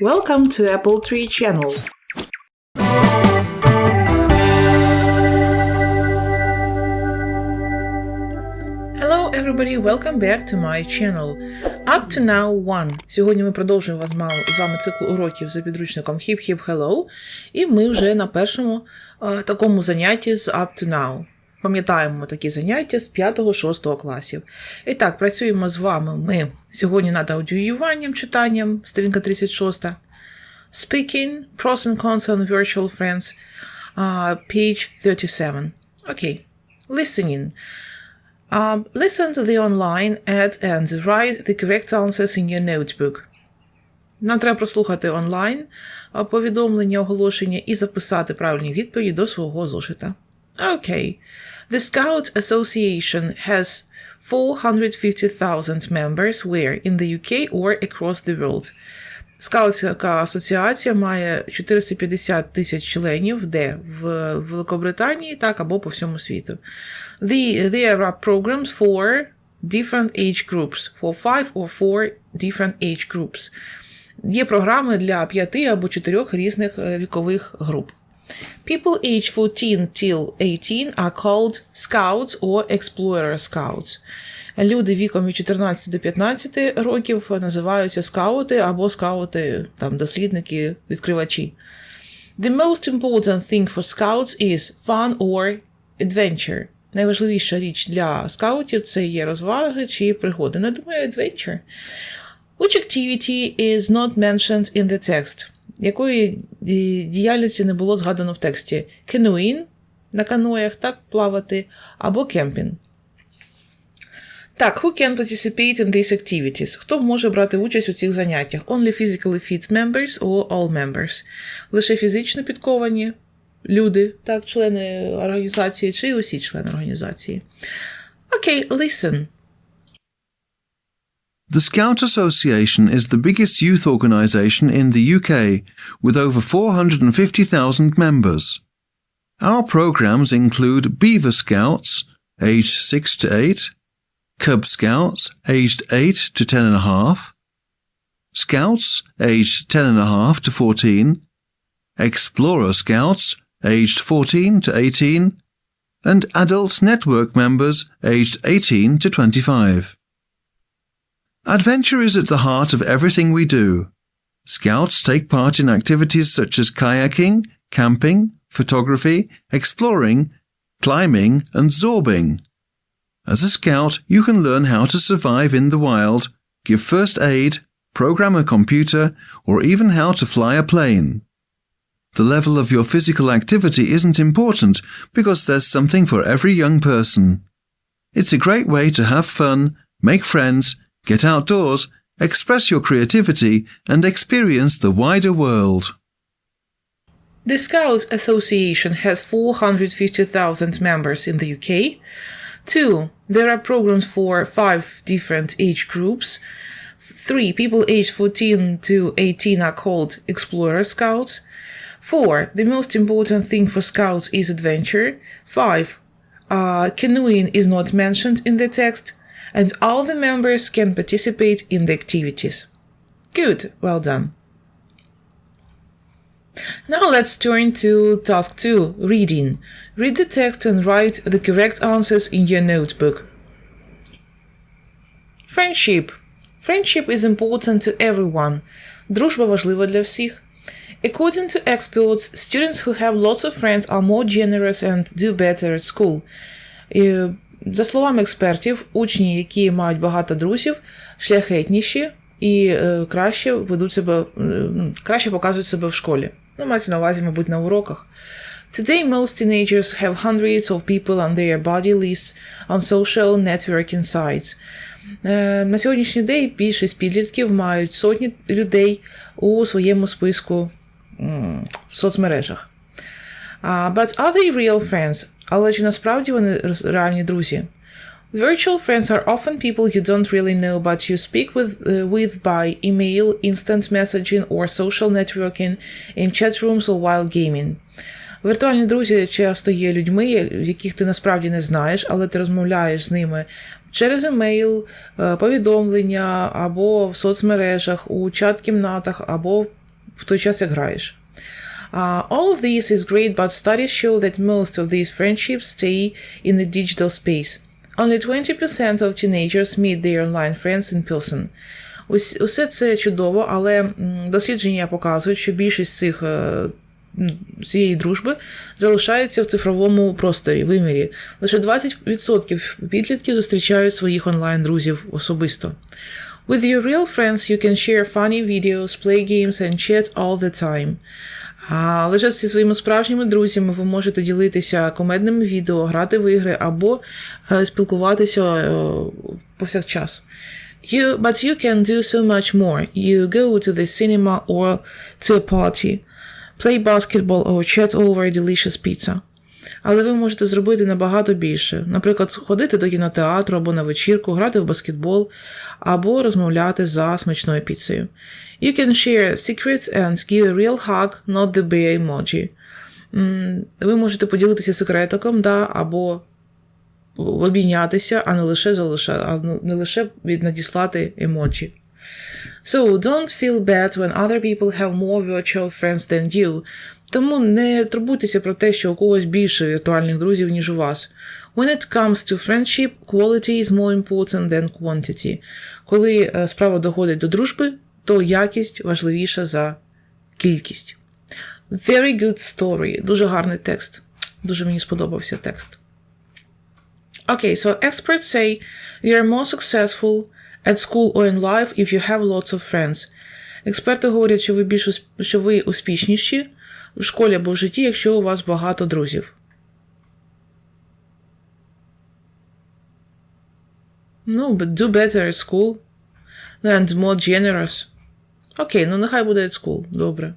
Welcome to Apple Tree Channel. Hello everybody, welcome back to my channel. Up to now one. Сьогодні ми продовжуємо з вами цикл уроків за підручником Hip Hip Hello. І ми вже на першому е, такому занятті з Up to Now. Пам'ятаємо такі заняття з 5-6 класів. І так, працюємо з вами ми сьогодні над аудіюванням, читанням, сторінка 36. Speaking, pros and cons on virtual friends, uh, page 37. Okay. Listening. Um, listen to the online ad and write the correct answers in your notebook. Нам треба прослухати онлайн повідомлення, оголошення і записати правильні відповіді до свого зошита. Okay. The Scout Association has 450,000 members where in the UK or across the world. Скаутська асоціація має 450 тисяч членів, де в Великобританії, так або по всьому світу. The, there are programs for different age groups, for five or four different age groups. Є програми для п'яти або чотирьох різних е, вікових груп. People aged 14 till 18 are called scouts or explorer scouts. Люди віком від 14 до 15 років називаються скаути або скаути, там, дослідники, відкривачі. The most important thing for scouts is fun or adventure. Найважливіша річ для скаутів це є розваги чи пригоди. Ну, думаю, adventure. Which activity is not mentioned in the text? Якої діяльності не було згадано в тексті? Canoeing – на каноях, так, плавати, або кемпінг. Так, who can participate in these activities? Хто може брати участь у цих заняттях? Only physically fit members or all members? Лише фізично підковані люди, так, члени організації, чи усі члени організації. Окей, listen. The Scout Association is the biggest youth organisation in the UK, with over 450,000 members. Our programmes include Beaver Scouts, aged 6 to 8, Cub Scouts, aged 8 to 10.5, Scouts, aged 10.5 to 14, Explorer Scouts, aged 14 to 18, and Adult Network members, aged 18 to 25. Adventure is at the heart of everything we do. Scouts take part in activities such as kayaking, camping, photography, exploring, climbing, and zorbing. As a scout, you can learn how to survive in the wild, give first aid, program a computer, or even how to fly a plane. The level of your physical activity isn't important because there's something for every young person. It's a great way to have fun, make friends, get outdoors, express your creativity, and experience the wider world. The Scouts Association has 450,000 members in the UK. 2. There are programs for 5 different age groups. 3. People aged 14 to 18 are called Explorer Scouts. 4. The most important thing for Scouts is adventure. 5. Uh, canoeing is not mentioned in the text And all the members can participate in the activities. Good, well done. Now let's turn to task 2, reading. Read the text and write the correct answers in your notebook. Friendship. Friendship is important to everyone. Дружба важлива для всіх. According to experts, students who have lots of friends are more generous and do better at school. І, за словами експертів, учні, які мають багато друзів, шляхетніші і е, краще ведуть себе, е, краще показують себе в школі. Ну, мається на увазі, мабуть, на уроках. Today, most teenagers have hundreds of people on their body lists on social networking sites. Е, На сьогоднішній день більшість підлітків мають сотні людей у своєму списку в соцмережах. But are they real friends? Але чи насправді вони реальні друзі? Virtual friends are often people you don't really know, but you speak with, uh, with by email, instant messaging, or social networking in chat rooms or while gaming. Віртуальні друзі часто є людьми, яких ти насправді не знаєш, але ти розмовляєш з ними через емейл, е, повідомлення або в соцмережах, у чат-кімнатах, або в той час, як граєш. Uh, all of this is great, but studies show that most of these friendships stay in the digital space. Only 20% of teenagers meet their online friends in person. Усе це чудово, але дослідження показують, що більшість цих е, цієї дружби залишається в цифровому просторі, вимірі. Лише 20% підлітків зустрічають своїх онлайн-друзів особисто. With your real friends, you can share funny videos, play games and chat all the time. А лише зі своїми справжніми друзями ви можете ділитися комедними відео, грати в ігри або е, спілкуватися е, повсякчас. You, but you can do so much more. You go to the cinema or to a party, play basketball or chat over a delicious pizza. Але ви можете зробити набагато більше. Наприклад, ходити до кінотеатру або на вечірку, грати в баскетбол, або розмовляти за смачною піцею. You can share secrets and give a real hug, not the bear emoji. Ви можете поділитися секретиком, да, або обійнятися, а не лише залиша, а не лише надіслати емоджі. So, don't feel bad when other people have more virtual friends than you. Тому не турбуйтеся про те, що у когось більше віртуальних друзів, ніж у вас. When it comes to friendship, quality is more important than quantity. Коли е, справа доходить до дружби, то якість важливіша за кількість. Very good story. Дуже гарний текст. Дуже мені сподобався текст. Okay, so experts say you are more successful at school or in life if you have lots of friends. Експерти говорять, що ви більш що ви успішніші в школі або в житті, якщо у вас багато друзів. Ну, but do better at school and more generous. Окей, ну нехай буде at school. Добре.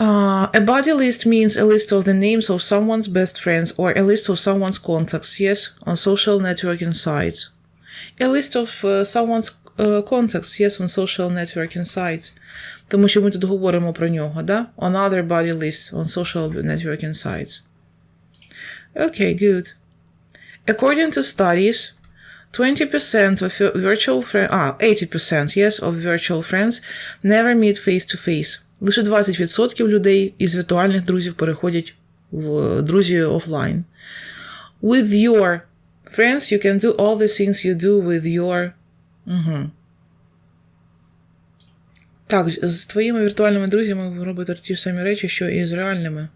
Uh, a buddy list means a list of the names of someone's best friends or a list of someone's contacts, yes, on social networking sites. A list of uh, someone's uh, contacts, yes, on social networking sites. Тому що ми тут говоримо про нього, да? On other buddy lists on social networking sites. Okay, good. According to studies, 20% of vir- virtual friends, ah, 80%, yes, of virtual friends never meet face to face. Лише 20% людей із віртуальних друзів переходять в друзі офлайн. With your friends, you can do all the things you do with your. Угу. Так, з твоїми віртуальними друзями ви робите ті самі речі, що і з реальними.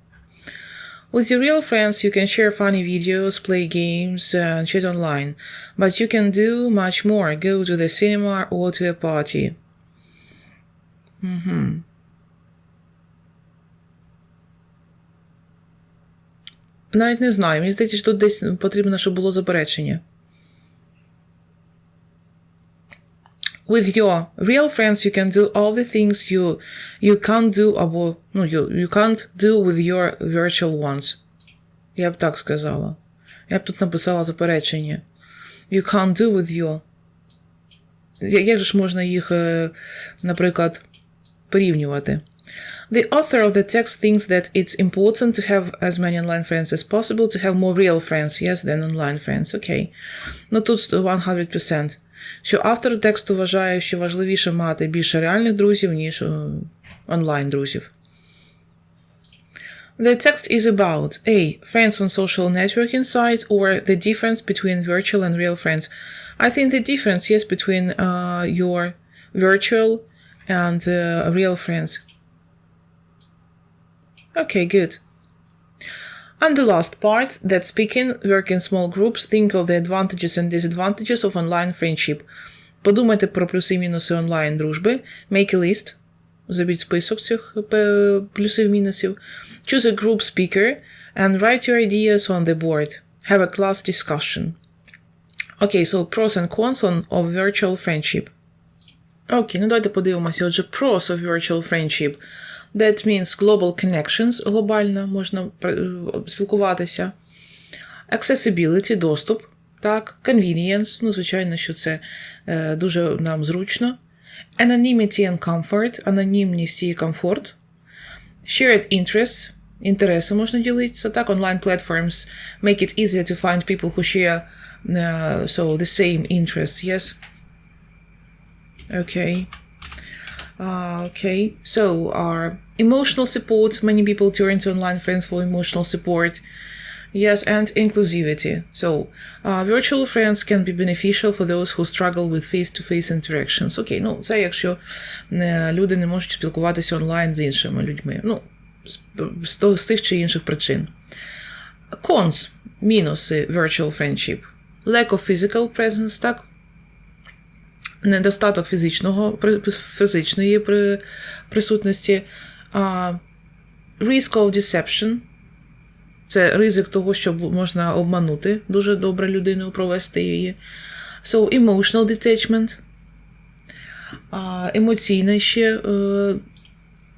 With your real friends, you can share funny videos, play games, and chat online. But you can do much more. Go to the cinema or to a party. Угу. Навіть не знаю. Мені здається, що тут десь потрібно, щоб було заперечення. With your real friends, you can do all the things you you can't do або ну, you, you can't do with your virtual ones. Я б так сказала. Я б тут написала заперечення. You can't do with your. Я- Як же ж можна їх, е, наприклад, порівнювати? The author of the text thinks that it's important to have as many online friends as possible to have more real friends, yes, than online friends. Окей. Ну тут 100%. Що автор тексту вважає, що важливіше мати більше реальних друзів, ніж е, онлайн друзів. The text is about A. Friends on social networking sites or the difference between virtual and real friends. I think the difference, yes, between uh, your virtual and uh, real friends. Okay, good. And the last part that speaking, work in small groups, think of the advantages and disadvantages of online friendship. Подумайте про плюси і мінуси онлайн дружби. Make a list. Зробіть список цих е, плюсів мінусів. Choose a group speaker and write your ideas on the board. Have a class discussion. Okay, so pros and cons on, of virtual friendship. Окей, ну давайте подивимося. Отже, pros of virtual friendship. That means global connections, глобально можна е, спілкуватися. Accessibility, доступ. Так, convenience, ну, звичайно, що це е, дуже нам зручно. Anonymity and comfort, анонімність і комфорт. Shared interests, інтереси можна ділитися. Так, online platforms make it easier to find people who share uh, so the same interests, yes? Okay. Uh, okay, so our emotional support. Many people turn to online friends for emotional support. Yes, and inclusivity. So, uh, virtual friends can be beneficial for those who struggle with face-to-face interactions. Окей, ну це якщо е, люди не можуть спілкуватися онлайн з іншими людьми. Ну, з, з, того- з тих чи інших причин. Cons – мінуси virtual friendship. Lack of physical presence, так? Недостаток фізичного, фізичної присутності. Risk of deception – це ризик того, що можна обманути дуже добре людину, провести її. So, emotional detachment. Емоційне ще е,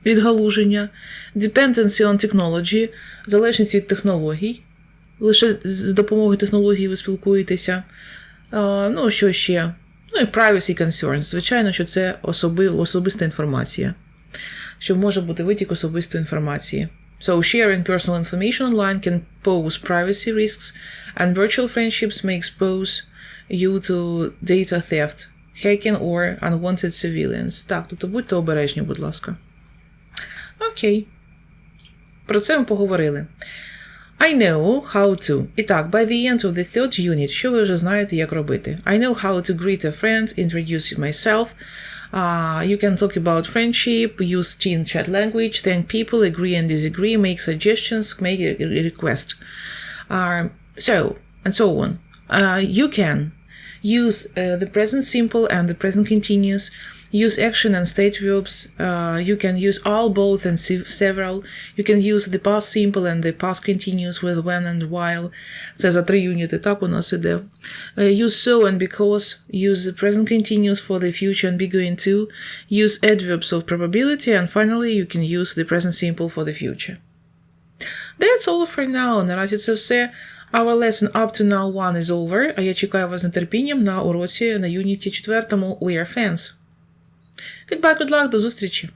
відгалуження. Dependency on technology. Залежність від технологій. Лише з допомогою технологій ви спілкуєтеся. Ну, що ще? Ну і privacy concerns. Звичайно, що це особи, особиста інформація. Що може бути витік особистої інформації. So sharing personal information online can pose privacy risks, and virtual friendships may expose you to data theft, hacking or unwanted surveillance. Так, тобто будьте обережні, будь ласка. Окей. Про це ми поговорили. I know how to. І так, by the end of the third unit, що ви вже знаєте, як робити. I know how to greet a friend, introduce myself. Uh, you can talk about friendship, use teen chat language, thank people, agree and disagree, make suggestions, make a a request. Uh, so, and so on. Uh, you can use uh, the present simple and the present continuous, use action and state verbs. Uh, you can use all, both, and se- several. You can use the past simple and the past continuous with when and while. Це за три юніти, так у нас іде. Uh, use so and because. Use the present continuous for the future and be going to. Use adverbs of probability. And finally, you can use the present simple for the future. That's all for now. Наразі це все. Our lesson up to now one is over, а я чекаю вас з нетерпінням на уроці на юніті четвертому We are fans. Goodbye, good luck, до зустрічі!